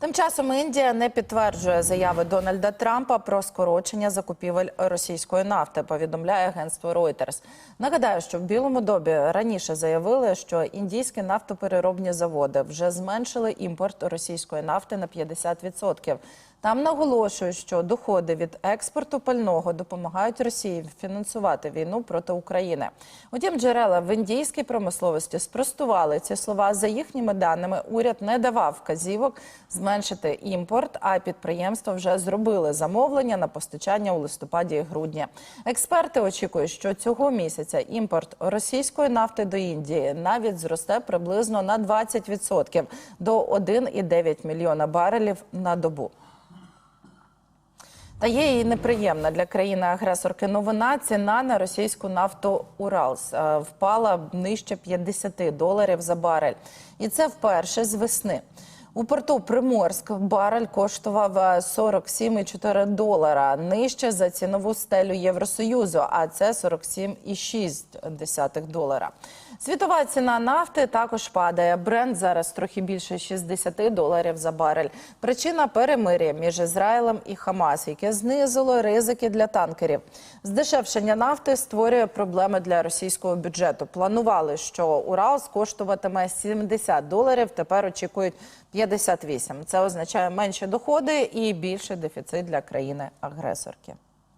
Тим часом Індія не підтверджує заяви Дональда Трампа про скорочення закупівель російської нафти. Повідомляє агентство Reuters. Нагадаю, що в Білому добі раніше заявили, що індійські нафтопереробні заводи вже зменшили імпорт російської нафти на 50%. Там наголошують, що доходи від експорту пального допомагають Росії фінансувати війну проти України. Утім, джерела в індійській промисловості спростували ці слова. За їхніми даними, уряд не давав вказівок зменшити імпорт, а підприємства вже зробили замовлення на постачання у листопаді і грудні. Експерти очікують, що цього місяця імпорт російської нафти до Індії навіть зросте приблизно на 20% до 1,9 мільйона барелів на добу. Та є і неприємна для країни-агресорки новина. Ціна на російську нафту Уралс е, впала нижче 50 доларів за барель. І це вперше з весни. У порту Приморськ барель коштував е, 47,4 долара, нижче за цінову стелю Євросоюзу, а це 47,6 долара. Світова ціна нафти також падає. Бренд зараз трохи більше 60 доларів за барель. Причина перемир'я між Ізраїлем і Хамас, яке знизило ризики для танкерів. Здешевшення нафти створює проблеми для російського бюджету. Планували, що Уралс коштуватиме 70 доларів. Тепер очікують 58. Це означає менші доходи і більший дефіцит для країни-агресорки.